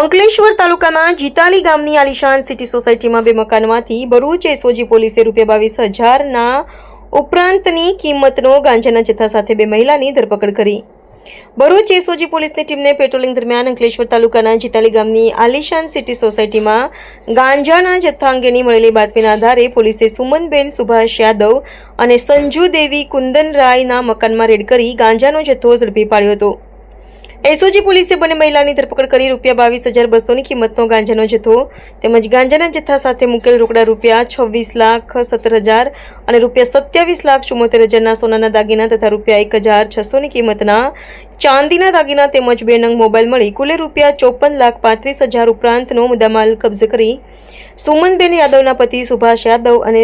અંકલેશ્વર તાલુકાના જીતાલી ગામની આલિશાન સિટી સોસાયટીમાં બે મકાનમાંથી ભરૂચ એસઓજી પોલીસે રૂપિયા બાવીસ હજારના ઉપરાંતની કિંમતનો ગાંજાના જથ્થા સાથે બે મહિલાની ધરપકડ કરી. ભરૂચ એસઓજી પોલીસની ટીમને પેટ્રોલિંગ દરમિયાન અંકલેશ્વર તાલુકાના જીતાલી ગામની આલિશાન સિટી સોસાયટીમાં ગાંજાના જથ્થા અંગેની મળેલી બાતમીના આધારે પોલીસે સુમનબેન સુભાષ યાદવ અને સંજુ દેવી કુંદનરાયના મકાનમાં રેડ કરી ગાંજાનો જથ્થો ઝડપી પાડ્યો હતો. એસઓજી પોલીસે બંને મહિલાની ધરપકડ કરી રૂપિયા બાવીસ હજાર બસોની કિંમતનો ગાંજાનો જથ્થો તેમજ ગાંજાના જથ્થા સાથે મુકેલ રોકડા રૂપિયા છવ્વીસ લાખ સત્તર હજાર અને રૂપિયા સત્યાવીસ લાખ ચુમ્મોતેર હજારના સોનાના દાગીના તથા રૂપિયા એક હજાર છસોની કિંમતના ચાંદીના દાગીના તેમજ બે નંગ મોબાઈલ મળી કુલે રૂપિયા ચોપન લાખ પાંત્રીસ હજાર ઉપરાંતનો મુદ્દામાલ કબજે કરી સુમનબેન યાદવના પતિ સુભાષ યાદવ અને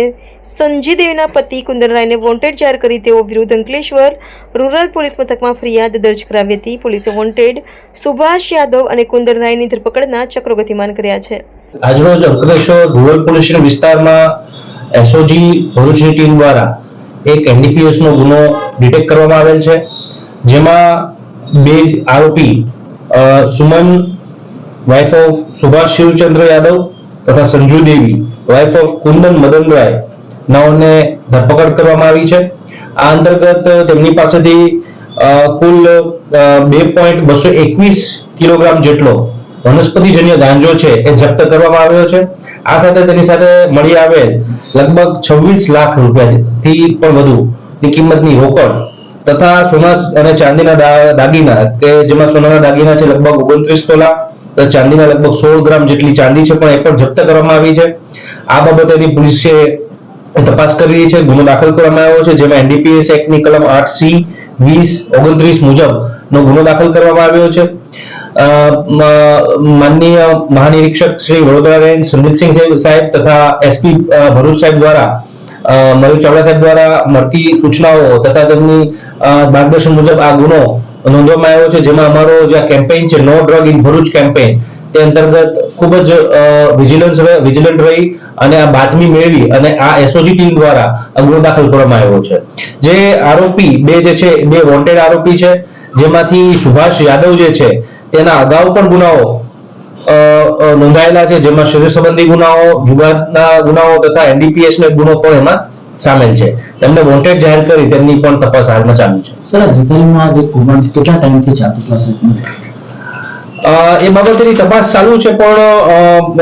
સંજી દેવીના પતિ કુંદનરાયને વોન્ટેડ જાહેર કરી તેઓ વિરુદ્ધ અંકલેશ્વર રૂરલ પોલીસ મથકમાં ફરિયાદ દર્જ કરાવી હતી. પોલીસે વોન્ટેડ સુભાષ યાદવ અને કુંદનરાયની ધરપકડના ચક્રો ગતિમાન કર્યા છે. આજરોજ અંકલેશ્વર રૂરલ પોલીસ વિસ્તારમાં એસઓજી ભરૂચની ટીમ દ્વારા એક એનડીપીએસ નો ગુનો ડિટેક્ટ કરવામાં આવેલ છે. જેમાં બે આરોપી સુમન વાઇફ ઓફ સુભાષ શિવચંદ્ર યાદવ તથા સંજુ દેવી વાઇફ ઓફ કુંદન મદનરાય નાઓને ધરપકડ કરવામાં આવી છે આ અંતર્ગત તેમની પાસેથી કુલ બે પોઈન્ટ બસો એકવીસ કિલોગ્રામ જેટલો વનસ્પતિજન્ય ગાંજો છે એ જપ્ત કરવામાં આવ્યો છે. આ સાથે તેની સાથે મળી આવેલ લગભગ છવ્વીસ લાખ રૂપિયાથી પણ વધુ ની કિંમતની રોકડ તથા સોના અને ચાંદીના દાગીના, કે જેમાં સોનાના દાગીના છે લગભગ ઓગણત્રીસ તોલા ચાંદીના લગભગ સોળ ગ્રામ જેટલી ચાંદી છે, પણ એ પણ જપ્ત કરવામાં આવી છે. આ બાબતેની પોલીસે તપાસ કરી રહી છે. ગુનો દાખલ કરવામાં આવ્યો છે, જેમાં એનડીપીએસ એક્ટની કલમ આઠ સી વીસ ઓગણત્રીસ મુજબ નો ગુનો દાખલ કરવામાં આવ્યો છે. માનનીય મહાનિરીક્ષક શ્રી વડોદરા રેન્જ સંદીપસિંહ સાહેબ- તથા એસપી ભરૂચ સાહેબ દ્વારા મયુર ચાવડા સાહેબ દ્વારા મળતી સૂચનાઓ તથા તેમની માર્ગદર્શન મુજબ આ ગુનો નોંધવામાં આવ્યો છે, જેમાં અમારો જે કેમ્પેઇન છે no drug in Bharuch campaign તે અંતર્ગત ખૂબ જ વિજિલન્સ વિજિલન્ટ રહી અને આ બાતમી મેળવી અને આ એસઓજી ટીમ દ્વારા ગુનો દાખલ કરવામાં આવ્યો છે. જે આરોપી બે જે છે, બે વોન્ટેડ આરોપી છે, જેમાંથી સુભાષ યાદવ જે છે, તેના અગાઉ પણ ગુનાઓ નોંધાયેલા છે, જેમાં શરીર સંબંધી ગુનાઓ, જુગારના ગુનાઓ તથા એનડીપીએસ નો ગુનો પણ એમાં સામેલ છે. તેમને વોન્ટેડ જાહેર કરી તેમની પણ તપાસ હાલમાં ચાલુ છે. સર આ જે કૌભાંડ કેટલા ટાઈમથી ચાલતું હશે એ બાબતેની તપાસ ચાલુ છે પણ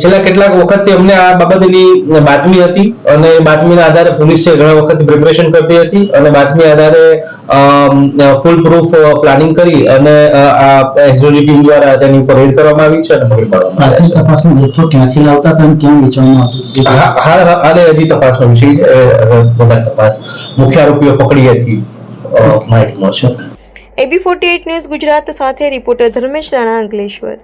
છેલ્લા કેટલાક વખતથી અમને આ બાબતની બાતમી હતી અને બાતમીના આધારે પોલીસે ઘણા વખત પ્રિપરેશન કરતી હતી અને બાતમી આધારે ફૂલ પ્રૂફ પ્લાનિંગ કરી અને આ એસઓજી ટીમ દ્વારા તેની ઉપર રેડ કરવામાં આવી છે અને પકડી પાડવામાં પ્રાથમિક છે. તપાસનો જથ્થો ક્યાંથી લાવતા હતા અને ક્યાં વેચવામાં આવતું હાલ હજી તપાસનો વિષય છે. તપાસ મુખ્ય આરોપીઓ પકડી હતી માહિતી મળશે એબી ફોર્ટી ન્યૂઝ ગુજરાત સાથે, રિપોર્ટર ધર્મેશ રાણા અંકલેશ્વર